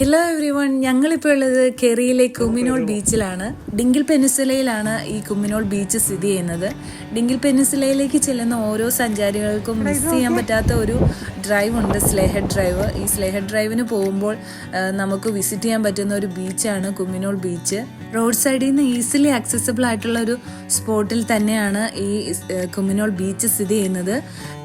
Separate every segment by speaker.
Speaker 1: Hello every one ഞങ്ങളിപ്പോൾ ഉള്ളത് കെറിയിലെ കുമ്മിനോൾ ബീച്ചിലാണ്. ഡിങ്കിൾ പെനിസുലയിലാണ് ഈ കുമ്മിനോൾ ബീച്ച് സ്ഥിതി ചെയ്യുന്നത്. ഡിങ്കിൾ പെനിസുലയിലേക്ക് ചെല്ലുന്ന ഓരോ സഞ്ചാരികൾക്കും മിസ് ചെയ്യാൻ പറ്റാത്ത ഒരു ഡ്രൈവ് ഉണ്ട് സ്ലേഹ ഡ്രൈവ് ഈ സ്ലേഹ ഡ്രൈവിന് പോകുമ്പോൾ നമുക്ക് വിസിറ്റ് ചെയ്യാൻ പറ്റുന്ന ഒരു ബീച്ചാണ് കുമ്മിനോൾ ബീച്ച്. റോഡ് സൈഡിൽ നിന്ന് ഈസിലി ആക്സസിബിൾ ആയിട്ടുള്ള ഒരു സ്പോട്ടിൽ തന്നെയാണ് ഈ കുമിനോൾ കുമ്മിനോൾ ബീച്ച് സ്ഥിതി ചെയ്യുന്നത്.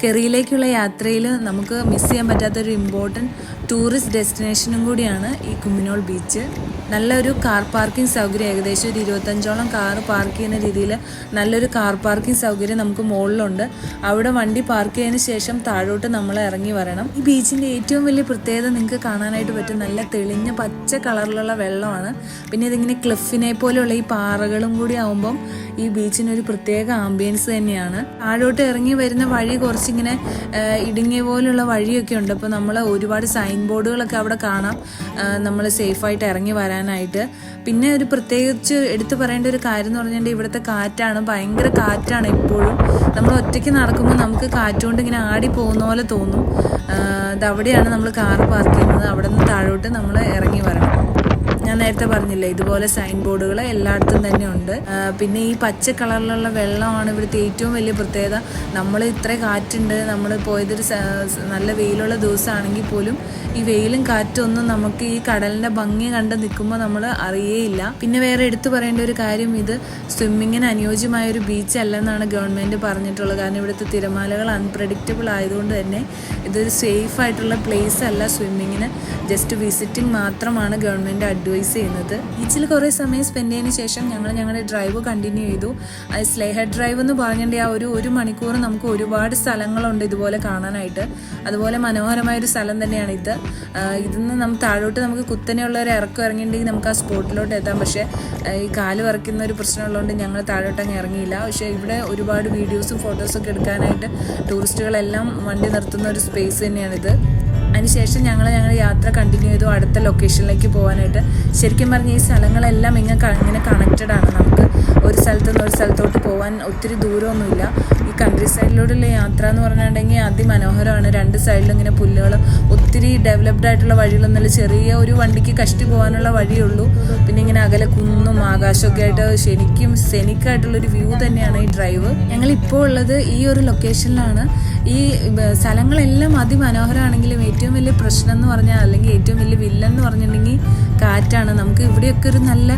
Speaker 1: കെറിയിലേക്കുള്ള യാത്രയിൽ നമുക്ക് മിസ് ചെയ്യാൻ പറ്റാത്ത ഒരു ഇമ്പോർട്ടന്റ് ടൂറിസ്റ്റ് ഡെസ്റ്റിനേഷനും കൂടിയാണ് ഈ കുമ്മിനോൾ ബീച്ച് നല്ലൊരു കാർ പാർക്കിംഗ് സൗകര്യം ഏകദേശം ഒരു ഇരുപത്തഞ്ചോളം കാർ പാർക്ക് ചെയ്യുന്ന രീതിയിൽ നല്ലൊരു കാർ പാർക്കിംഗ് സൗകര്യം നമുക്ക് മുകളിലുണ്ട് അവിടെ വണ്ടി പാർക്ക് ചെയ്തതിന് ശേഷം താഴോട്ട് നമ്മൾ ഇറങ്ങി വരണം. ഈ ബീച്ചിന്റെ ഏറ്റവും വലിയ പ്രത്യേകത നിങ്ങൾക്ക് കാണാനായിട്ട് പറ്റും. നല്ല തെളിഞ്ഞ പച്ച കളറിലുള്ള വെള്ളമാണ്. പിന്നെ ഇതിങ്ങനെ ക്ലിഫിനെ പോലെയുള്ള ഈ പാറകളും കൂടി ആവുമ്പം ഈ ബീച്ചിന് ഒരു പ്രത്യേക ആംബിയൻസ് തന്നെയാണ്. താഴോട്ട് ഇറങ്ങി വരുന്ന വഴി കുറച്ചിങ്ങനെ ഇടുങ്ങിയ പോലുള്ള വഴിയൊക്കെ ഉണ്ട്. അപ്പോൾ നമ്മൾ ഒരുപാട് സൈൻ ബോർഡുകളൊക്കെ അവിടെ കാണാം. നമ്മൾ സേഫായിട്ട് ഇറങ്ങി വരാനായിട്ട് പിന്നെ ഒരു പ്രത്യേകിച്ച് എടുത്തു പറയേണ്ട ഒരു കാര്യം എന്ന് പറഞ്ഞിട്ടുണ്ടെങ്കിൽ ഇവിടുത്തെ കാറ്റാണ് ഭയങ്കര കാറ്റാണ് എപ്പോഴും നമ്മൾ ഒറ്റയ്ക്ക് നടക്കുമ്പോൾ നമുക്ക് കാറ്റുകൊണ്ട് ഇങ്ങനെ ആടി പോകുന്ന പോലെ തോന്നും. അതവിടെയാണ് നമ്മൾ കാർ പാർക്ക് ചെയ്യുന്നത്. അവിടെ നിന്ന് താഴോട്ട് നമ്മൾ ഇറങ്ങി വരണം. ഞാൻ നേരത്തെ പറഞ്ഞില്ലേ ഇതുപോലെ സൈൻ ബോർഡുകൾ എല്ലായിടത്തും തന്നെ ഉണ്ട്. പിന്നെ ഈ പച്ച കളറിലുള്ള വെള്ളമാണ് ഇവിടുത്തെ ഏറ്റവും വലിയ പ്രത്യേകത. നമ്മൾ ഇത്ര കാറ്റുണ്ട് നമ്മൾ പോയതൊരു നല്ല വെയിലുള്ള ദിവസമാണെങ്കിൽ പോലും ഈ വെയിലും കാറ്റൊന്നും നമുക്ക് ഈ കടലിന്റെ ഭംഗി കണ്ട് നിൽക്കുമ്പോൾ നമ്മൾ അറിയേയില്ല. പിന്നെ വേറെ എടുത്തു പറയേണ്ട ഒരു കാര്യം ഇത് സ്വിമ്മിങ്ങിന് അനുയോജ്യമായ ഒരു ബീച്ച് അല്ലെന്നാണ് ഗവൺമെന്റ് പറഞ്ഞിട്ടുള്ളത്. കാരണം ഇവിടുത്തെ തിരമാലകൾ അൺപ്രഡിക്റ്റബിൾ ആയതുകൊണ്ട് തന്നെ ഇതൊരു സേഫ് ആയിട്ടുള്ള പ്ലേസ് അല്ല സ്വിമ്മിങ്ങിന് ജസ്റ്റ് വിസിറ്റിംഗ് മാത്രമാണ് ഗവൺമെന്റ് അഡ്വൈസ് ചെയ്യുന്നത്. ബീച്ചിൽ കുറേ സമയം സ്പെൻഡ് ചെയ്തതിന് ശേഷം ഞങ്ങൾ ഞങ്ങളുടെ ഡ്രൈവ് കണ്ടിന്യൂ ചെയ്തു. അത് സ്ലേഹ ഡ്രൈവ് എന്ന് പറഞ്ഞിട്ട് ആ ഒരു ഒരു മണിക്കൂർ നമുക്ക് ഒരുപാട് സ്ഥലങ്ങളുണ്ട് ഇതുപോലെ കാണാനായിട്ട്. അതുപോലെ മനോഹരമായ ഒരു സ്ഥലം തന്നെയാണ് ഇത്. ഇതിൽ ഇതിന്ന് നമ്മൾ താഴോട്ട് നമുക്ക് കുത്തനെയുള്ള ഒരു ഇറക്കം ഇറങ്ങിയിട്ടുണ്ടെങ്കിൽ നമുക്ക് ആ സ്പോട്ടിലോട്ട് എത്താം. പക്ഷേ ഈ കാൽ വറക്കുന്ന ഒരു പ്രശ്നമുള്ളതുകൊണ്ട് ഞങ്ങൾ താഴോട്ട് അങ്ങ് ഇറങ്ങിയില്ല. പക്ഷേ ഇവിടെ ഒരുപാട് വീഡിയോസും ഫോട്ടോസും ഒക്കെ എടുക്കാനായിട്ട് ടൂറിസ്റ്റുകളെല്ലാം വണ്ടി നിർത്തുന്ന ഒരു സ്പേസ് തന്നെയാണിത്. അതിനുശേഷം ഞങ്ങൾ ഞങ്ങളുടെ യാത്ര കണ്ടിന്യൂ ചെയ്തു അടുത്ത ലൊക്കേഷനിലേക്ക് പോകാനായിട്ട് ശരിക്കും പറഞ്ഞാൽ ഈ സ്ഥലങ്ങളെല്ലാം ഇങ്ങനെ ഇങ്ങനെ കണക്റ്റഡ് ആണ് നമുക്ക്. സ്ഥലത്ത് നിന്ന് ഒരു സ്ഥലത്തോട്ട് പോകാൻ ഒത്തിരി ദൂരമൊന്നുമില്ല. ഈ കൺട്രി സൈഡിലൂടെയുള്ള യാത്ര എന്ന് പറഞ്ഞിട്ടുണ്ടെങ്കിൽ അതിമനോഹരമാണ്. രണ്ട് സൈഡിലും ഇങ്ങനെ പുല്ലുകൾ ഒത്തിരി ഡെവലപ്ഡ് ആയിട്ടുള്ള വഴികളൊന്നുമില്ല. ചെറിയ ഒരു വണ്ടിക്ക് കഷ്ടി പോകാനുള്ള വഴിയുള്ളൂ പിന്നെ ഇങ്ങനെ അകലെ കുന്നും ആകാശമൊക്കെ ആയിട്ട് ശരിക്കും സെനിക്കായിട്ടുള്ളൊരു വ്യൂ തന്നെയാണ് ഈ ഡ്രൈവ് ഞങ്ങൾ ഇപ്പോൾ ഉള്ളത് ഈ ഒരു ലൊക്കേഷനിലാണ് ഈ സ്ഥലങ്ങളെല്ലാം അതിമനോഹരമാണെങ്കിലും ഏറ്റവും വലിയ പ്രശ്നം എന്ന് പറഞ്ഞാൽ അല്ലെങ്കിൽ ഏറ്റവും വലിയ വില്ലൻ എന്ന് പറഞ്ഞിട്ടുണ്ടെങ്കിൽ കാറ്റാണ്. നമുക്ക് ഇവിടെയൊക്കെ ഒരു നല്ല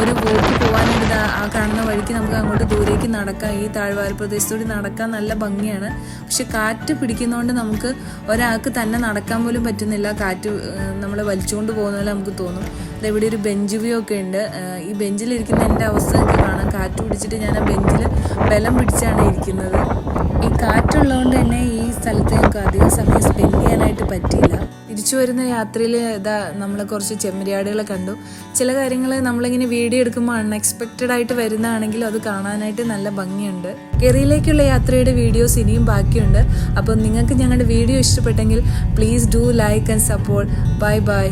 Speaker 1: ഒരു വോക്ക് പോകാനായിട്ട് ആ കാണുന്ന വഴിക്ക് നമുക്ക് അങ്ങോട്ട് ദൂരേക്ക് നടക്കാം. ഈ താഴ്വാര പ്രദേശത്തൂടി നടക്കാൻ നല്ല ഭംഗിയാണ്. പക്ഷെ കാറ്റ് പിടിക്കുന്നതുകൊണ്ട് നമുക്ക് ഒരാൾക്ക് തന്നെ നടക്കാൻ പോലും പറ്റുന്നില്ല. കാറ്റ് നമ്മൾ വലിച്ചുകൊണ്ട് പോകുന്ന പോലെ നമുക്ക് തോന്നും. ഇവിടെ ഒരു ബെഞ്ച് വ്യൂ ഒക്കെ ഉണ്ട്. ഈ ബെഞ്ചിലിരിക്കുന്ന എന്റെ അവസ്ഥ എനിക്ക് കാണാം. കാറ്റ് പിടിച്ചിട്ട് ഞാൻ ആ ബെഞ്ചിൽ ബലം പിടിച്ചാണ് ഇരിക്കുന്നത്. ഈ കാറ്റുള്ളതുകൊണ്ട് തന്നെ സ്ഥലത്ത് ഞങ്ങൾക്ക് അധികം സമയം സ്പെൻഡ് ചെയ്യാനായിട്ട് പറ്റിയില്ല. തിരിച്ചു വരുന്ന യാത്രയിൽ ഇതാ നമ്മൾ കുറച്ച് ചെമ്മരിയാടുകളെ കണ്ടു. ചില കാര്യങ്ങൾ നമ്മളിങ്ങനെ വീഡിയോ എടുക്കുമ്പോൾ അൺഎക്സ്പെക്റ്റഡ് ആയിട്ട് വരുന്നതാണെങ്കിൽ അത് കാണാനായിട്ട് നല്ല ഭംഗിയുണ്ട്. കെറിയിലേക്കുള്ള യാത്രയുടെ വീഡിയോസ് ഇനിയും ബാക്കിയുണ്ട്. അപ്പോൾ നിങ്ങൾക്ക് ഞങ്ങളുടെ വീഡിയോ ഇഷ്ടപ്പെട്ടെങ്കിൽ please do like and support bye bye